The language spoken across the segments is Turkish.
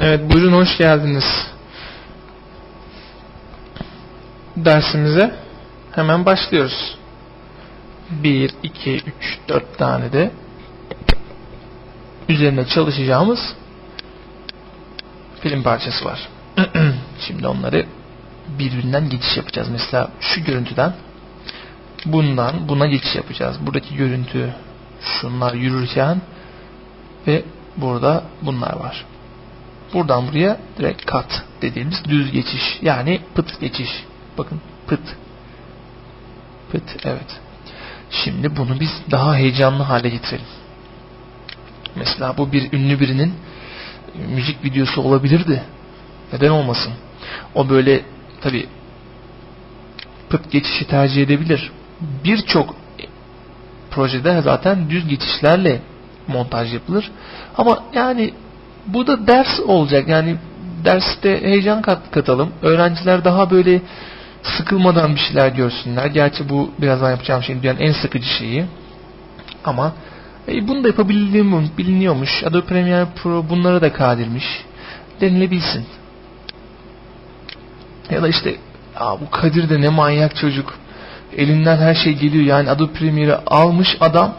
Evet buyurun hoş geldiniz. Dersimize hemen başlıyoruz. 1, 2, 3, 4 tane de üzerine çalışacağımız film parçası var. Şimdi onları birbirinden geçiş yapacağız. Mesela şu görüntüden bundan buna geçiş yapacağız. Buradaki görüntü şunlar yürürken ve burada bunlar var. Buradan buraya direkt kat dediğimiz düz geçiş. Yani pıt geçiş. Bakın pıt. Pıt evet. Şimdi bunu biz daha heyecanlı hale getirelim. Mesela bu bir ünlü birinin müzik videosu olabilirdi. Neden olmasın? O böyle tabi pıt geçişi tercih edebilir. Birçok projede zaten düz geçişlerle montaj yapılır. Ama yani bu da ders olacak. Yani derste heyecan kat katalım. Öğrenciler daha böyle sıkılmadan bir şeyler görsünler. Gerçi bu birazdan yapacağım şeyin dünyanın en sıkıcı şeyi. Ama e, bunu da yapabildiğim biliniyormuş. Adobe Premiere Pro bunlara da kadirmiş. Denilebilsin. Ya da işte Aa, bu Kadir de ne manyak çocuk. Elinden her şey geliyor. Yani Adobe Premiere'i almış adam.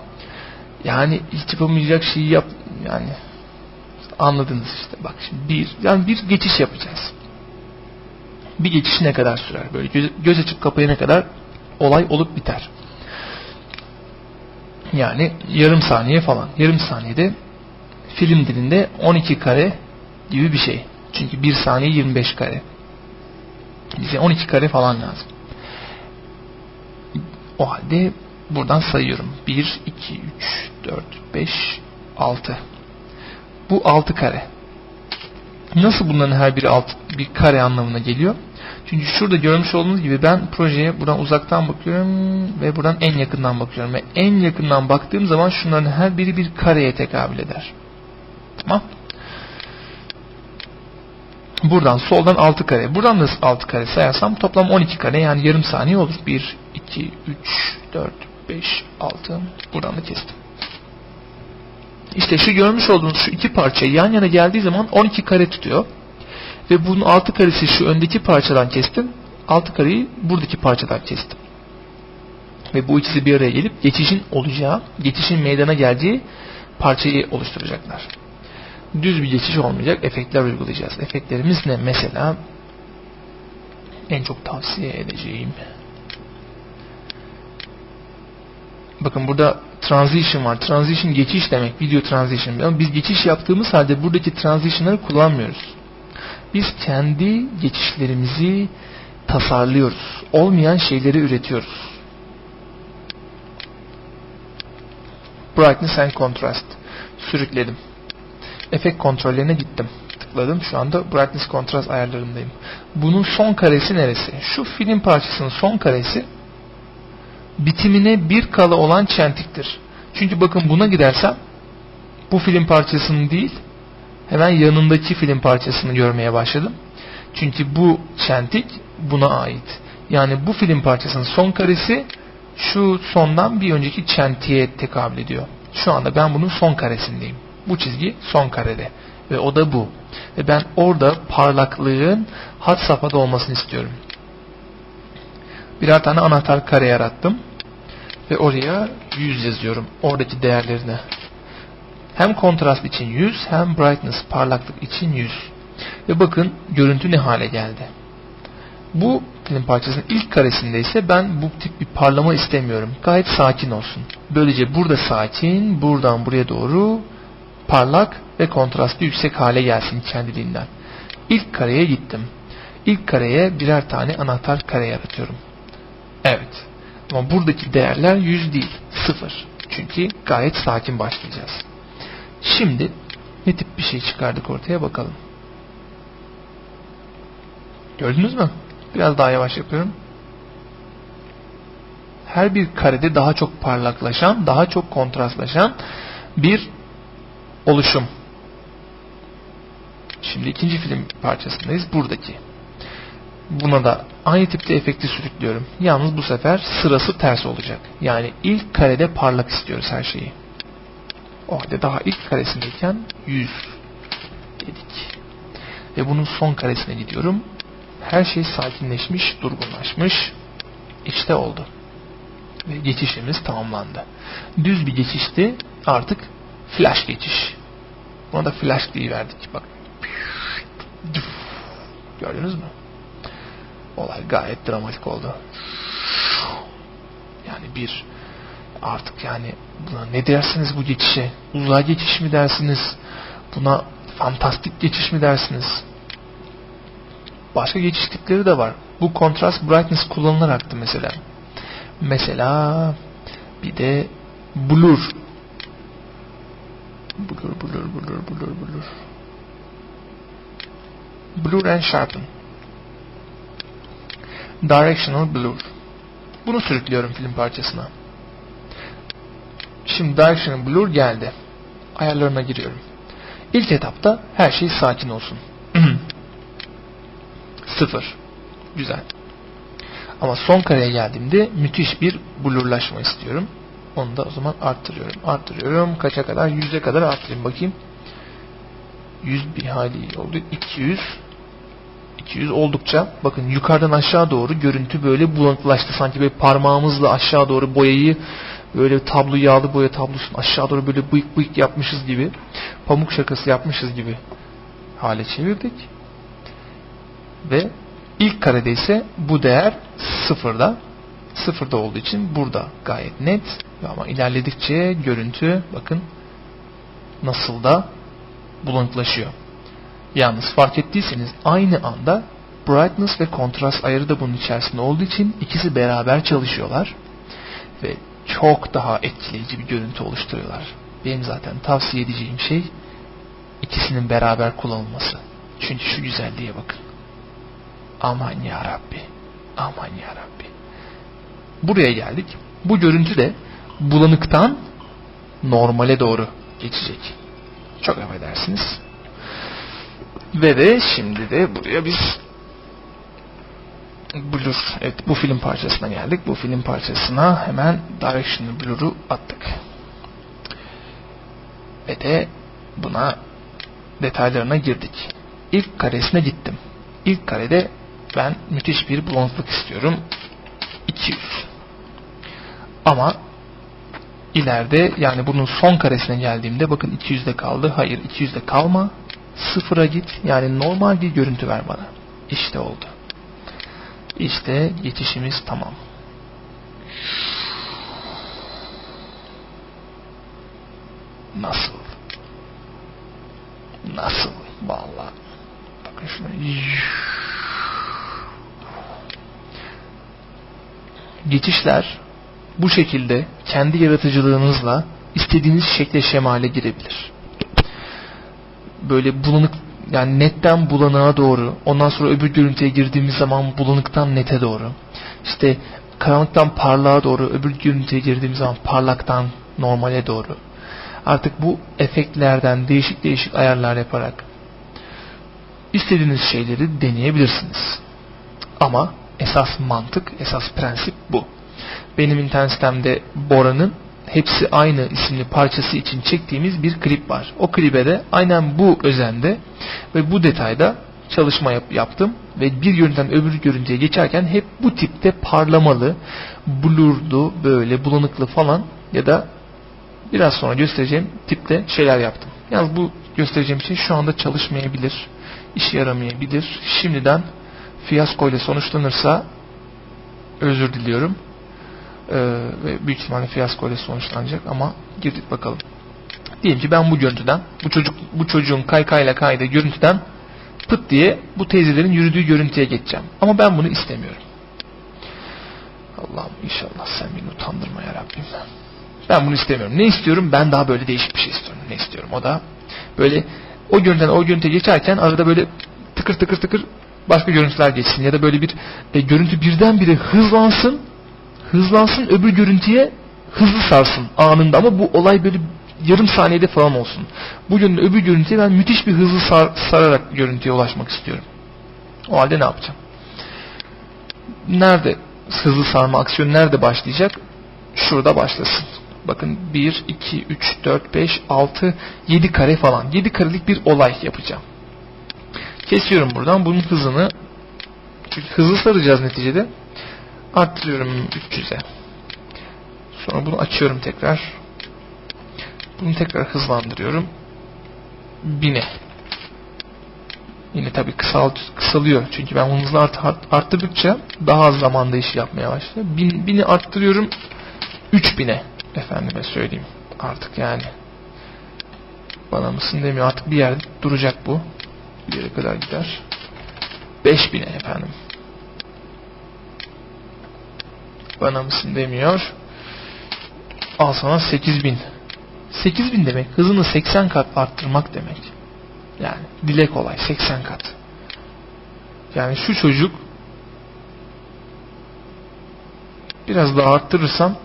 Yani hiç yapamayacak şeyi yap yani anladınız işte. Bak şimdi bir yani bir geçiş yapacağız. Bir geçiş ne kadar sürer? Böyle göz, göz açıp kapayana kadar olay olup biter. Yani yarım saniye falan. Yarım saniyede film dilinde 12 kare gibi bir şey. Çünkü 1 saniye 25 kare. Bize 12 kare falan lazım. O halde buradan sayıyorum. 1, 2, 3, 4, 5, 6. Bu 6 kare. Nasıl bunların her biri alt, bir kare anlamına geliyor? Çünkü şurada görmüş olduğunuz gibi ben projeye buradan uzaktan bakıyorum ve buradan en yakından bakıyorum. Ve en yakından baktığım zaman şunların her biri bir kareye tekabül eder. Tamam. Buradan soldan 6 kare. Buradan da 6 kare sayarsam toplam 12 kare yani yarım saniye olur. 1, 2, 3, 4, 5, 6. Buradan da kestim. İşte şu görmüş olduğunuz şu iki parça yan yana geldiği zaman 12 kare tutuyor. Ve bunun 6 karesi şu öndeki parçadan kestim. 6 kareyi buradaki parçadan kestim. Ve bu ikisi bir araya gelip geçişin olacağı, geçişin meydana geleceği parçayı oluşturacaklar. Düz bir geçiş olmayacak. Efektler uygulayacağız. Efektlerimiz ne? Mesela en çok tavsiye edeceğim. Bakın burada transition var. Transition geçiş demek. Video transition. Ama biz geçiş yaptığımız halde buradaki transition'ları kullanmıyoruz. Biz kendi geçişlerimizi tasarlıyoruz. Olmayan şeyleri üretiyoruz. Brightness and Contrast. Sürükledim. Efekt kontrollerine gittim. Tıkladım. Şu anda Brightness Contrast ayarlarındayım. Bunun son karesi neresi? Şu film parçasının son karesi bitimine bir kala olan çentiktir. Çünkü bakın buna gidersem bu film parçasının değil hemen yanındaki film parçasını görmeye başladım. Çünkü bu çentik buna ait. Yani bu film parçasının son karesi şu sondan bir önceki çentiğe tekabül ediyor. Şu anda ben bunun son karesindeyim. Bu çizgi son karede. Ve o da bu. Ve ben orada parlaklığın hat safhada olmasını istiyorum. Birer tane anahtar kare yarattım. Ve oraya 100 yazıyorum. Oradaki değerlerine. Hem kontrast için 100 hem brightness parlaklık için 100. Ve bakın görüntü ne hale geldi. Bu film parçasının ilk karesinde ise ben bu tip bir parlama istemiyorum. Gayet sakin olsun. Böylece burada sakin, buradan buraya doğru parlak ve kontrastı yüksek hale gelsin kendiliğinden. İlk kareye gittim. İlk kareye birer tane anahtar kare yaratıyorum. Evet. Ama buradaki değerler 100 değil. 0. Çünkü gayet sakin başlayacağız. Şimdi ne tip bir şey çıkardık ortaya bakalım. Gördünüz mü? Biraz daha yavaş yapıyorum. Her bir karede daha çok parlaklaşan, daha çok kontrastlaşan bir oluşum. Şimdi ikinci film parçasındayız. Buradaki. Buna da aynı tipte efekti sürüklüyorum. Yalnız bu sefer sırası ters olacak. Yani ilk karede parlak istiyoruz her şeyi. O halde daha ilk karesindeyken 100 dedik. Ve bunun son karesine gidiyorum. Her şey sakinleşmiş, durgunlaşmış. İşte oldu. Ve geçişimiz tamamlandı. Düz bir geçişti. Artık flash geçiş. Buna da flash diye verdik. Bak. Gördünüz mü? Olay gayet dramatik oldu. Yani bir artık yani buna ne dersiniz bu geçişe? Uzay geçiş mi dersiniz? Buna fantastik geçiş mi dersiniz? Başka geçiş tipleri de var. Bu contrast brightness kullanılarak mesela. Mesela bir de blur. Blur, blur, blur, blur, blur. Blur and sharpen. Directional blur. Bunu sürüklüyorum film parçasına. Şimdi Directional Blur geldi. Ayarlarına giriyorum. İlk etapta her şey sakin olsun. Sıfır. Güzel. Ama son kareye geldiğimde müthiş bir blurlaşma istiyorum. Onu da o zaman arttırıyorum. Arttırıyorum. Kaça kadar? 100'e kadar arttırayım bakayım. 100 bir hali oldu. 200 200 oldukça bakın yukarıdan aşağı doğru görüntü böyle bulanıklaştı. Sanki böyle parmağımızla aşağı doğru boyayı böyle tablo yağlı boya tablosunu aşağı doğru böyle bıyık bıyık yapmışız gibi pamuk şakası yapmışız gibi hale çevirdik. Ve ilk karede ise bu değer sıfırda. Sıfırda olduğu için burada gayet net. Ama ilerledikçe görüntü bakın nasıl da bulanıklaşıyor. Yalnız fark ettiyseniz aynı anda brightness ve kontrast ayarı da bunun içerisinde olduğu için ikisi beraber çalışıyorlar. Ve çok daha etkileyici bir görüntü oluşturuyorlar. Benim zaten tavsiye edeceğim şey ikisinin beraber kullanılması. Çünkü şu güzelliğe bakın. Aman ya Rabbi. Aman ya Rabbi. Buraya geldik. Bu görüntü de bulanıktan normale doğru geçecek. Çok affedersiniz. Ve de şimdi de buraya biz Blur. Evet bu film parçasına geldik. Bu film parçasına hemen Directional Blur'u attık. Ve de buna detaylarına girdik. İlk karesine gittim. İlk karede ben müthiş bir bulanıklık istiyorum. 200. Ama ileride yani bunun son karesine geldiğimde bakın 200'de kaldı. Hayır 200'de kalma. Sıfıra git. Yani normal bir görüntü ver bana. İşte oldu. İşte geçişimiz tamam. Nasıl? Nasıl? Vallahi. Bakın şuna. Geçişler bu şekilde kendi yaratıcılığınızla istediğiniz şekle şemale girebilir. Böyle bulanık yani netten bulanığa doğru ondan sonra öbür görüntüye girdiğimiz zaman bulanıktan nete doğru işte karanlıktan parlağa doğru öbür görüntüye girdiğimiz zaman parlaktan normale doğru artık bu efektlerden değişik değişik ayarlar yaparak istediğiniz şeyleri deneyebilirsiniz. Ama esas mantık, esas prensip bu. Benim internet Bora'nın hepsi aynı isimli parçası için çektiğimiz bir klip var. O klibe de aynen bu özende ve bu detayda çalışma yap yaptım ve bir görüntüden öbür görüntüye geçerken hep bu tipte parlamalı, blurdu, böyle bulanıklı falan ya da biraz sonra göstereceğim tipte şeyler yaptım. Yalnız bu göstereceğim şey şu anda çalışmayabilir, işe yaramayabilir. Şimdiden fiyasko ile sonuçlanırsa özür diliyorum. Ee, ve büyük ihtimalle fiyasko ile sonuçlanacak ama girdik bakalım. Diyelim ki ben bu görüntüden, bu çocuk bu çocuğun kaykayla kaydığı görüntüden pıt diye bu teyzelerin yürüdüğü görüntüye geçeceğim. Ama ben bunu istemiyorum. Allah'ım inşallah sen beni utandırma ya Rabbim. Ben bunu istemiyorum. Ne istiyorum? Ben daha böyle değişik bir şey istiyorum. Ne istiyorum? O da böyle o görüntüden o görüntüye geçerken arada böyle tıkır tıkır tıkır başka görüntüler geçsin. Ya da böyle bir e, görüntü birdenbire hızlansın. Hızlansın öbür görüntüye hızlı sarsın anında. Ama bu olay böyle yarım saniyede falan olsun. Bu görüntü öbür görüntüye ben müthiş bir hızlı sar, sararak görüntüye ulaşmak istiyorum. O halde ne yapacağım? Nerede hızlı sarma aksiyonu nerede başlayacak? Şurada başlasın. Bakın 1, 2, 3, 4, 5, 6, 7 kare falan. 7 karelik bir olay yapacağım. Kesiyorum buradan. Bunun hızını çünkü hızlı saracağız neticede. Arttırıyorum 300'e. Sonra bunu açıyorum tekrar. Bunu tekrar hızlandırıyorum. 1000'e. Yine tabi kısal, kısalıyor. Çünkü ben bunu hızlı art, art, arttırdıkça daha az zamanda iş yapmaya başlıyor. 1000, 1000'i arttırıyorum 3000'e. Efendime söyleyeyim. Artık yani. Bana mısın demiyor. Artık bir yerde duracak bu. Bir yere kadar gider. 5000'e efendim. Bana mısın demiyor. Al sana 8000. 8000 demek hızını 80 kat arttırmak demek. Yani dile kolay 80 kat. Yani şu çocuk biraz daha arttırırsam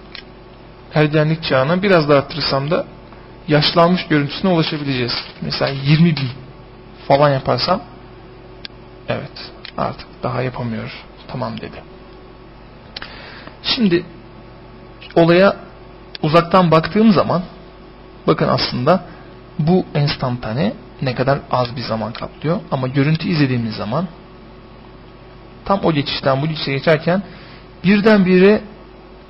ergenlik çağına biraz daha arttırırsam da yaşlanmış görüntüsüne ulaşabileceğiz. Mesela 20 bin falan yaparsam evet artık daha yapamıyor. Tamam dedi. Şimdi olaya uzaktan baktığım zaman bakın aslında bu enstantane ne kadar az bir zaman kaplıyor. Ama görüntü izlediğimiz zaman tam o geçişten bu geçişe geçerken birdenbire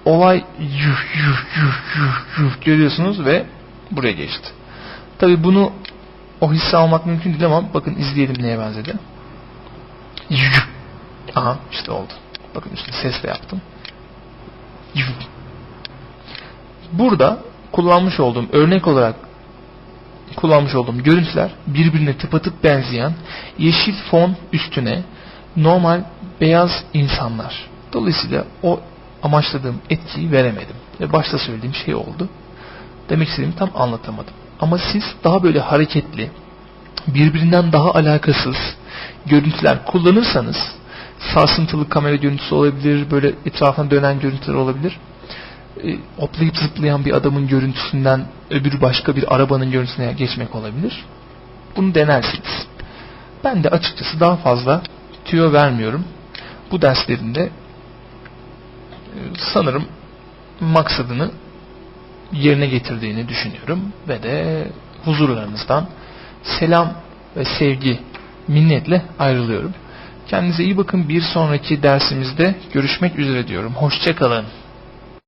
olay yuh yuh yuh yuh yuh görüyorsunuz ve buraya geçti. Tabi bunu o hissi almak mümkün değil ama bakın izleyelim neye benzedi. Yuh. Aha işte oldu. Bakın işte sesle yaptım. Burada kullanmış olduğum örnek olarak kullanmış olduğum görüntüler birbirine tıpatıp benzeyen yeşil fon üstüne normal beyaz insanlar. Dolayısıyla o amaçladığım etkiyi veremedim. Ve başta söylediğim şey oldu. Demek istediğimi tam anlatamadım. Ama siz daha böyle hareketli, birbirinden daha alakasız görüntüler kullanırsanız sarsıntılı kamera görüntüsü olabilir, böyle etrafına dönen görüntüler olabilir. E, hoplayıp zıplayan bir adamın görüntüsünden öbür başka bir arabanın görüntüsüne geçmek olabilir. Bunu denersiniz. Ben de açıkçası daha fazla tüyo vermiyorum. Bu derslerinde e, sanırım maksadını yerine getirdiğini düşünüyorum ve de huzurlarınızdan selam ve sevgi minnetle ayrılıyorum. Kendinize iyi bakın. Bir sonraki dersimizde görüşmek üzere diyorum. Hoşçakalın.